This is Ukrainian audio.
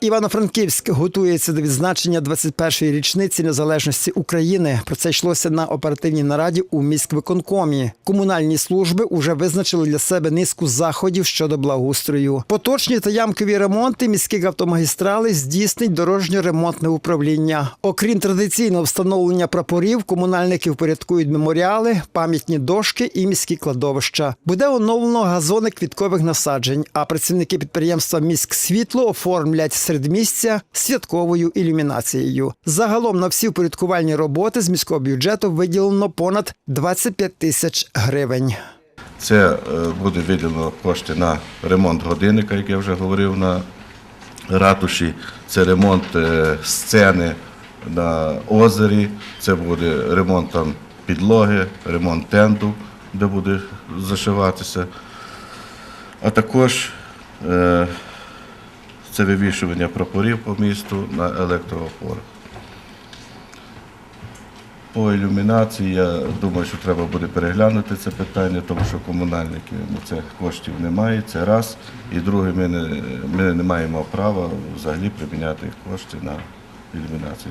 Івано-Франківськ готується до відзначення 21-ї річниці незалежності України. Про це йшлося на оперативній нараді у міськвиконкомі. Комунальні служби уже визначили для себе низку заходів щодо благоустрою. Поточні та ямкові ремонти міських автомагістралей здійснить дорожньо-ремонтне управління. Окрім традиційного встановлення прапорів, комунальники впорядкують меморіали, пам'ятні дошки і міські кладовища. Буде оновлено газони квіткових насаджень. А працівники підприємства «Міськсвітло» оформлять середмістя святковою ілюмінацією. Загалом на всі впорядкувальні роботи з міського бюджету виділено понад 25 тисяч гривень. Це е, буде виділено кошти на ремонт годинника, як я вже говорив на ратуші. Це ремонт е, сцени на озері, це буде ремонт там підлоги, ремонт тенту, де буде зашиватися. А також е, це вивішування прапорів по місту на електроопорах. По ілюмінації я думаю, що треба буде переглянути це питання, тому що комунальники ну, це коштів немає. Це раз. І друге, ми не, ми не маємо права взагалі приміняти кошти на ілюмінацію.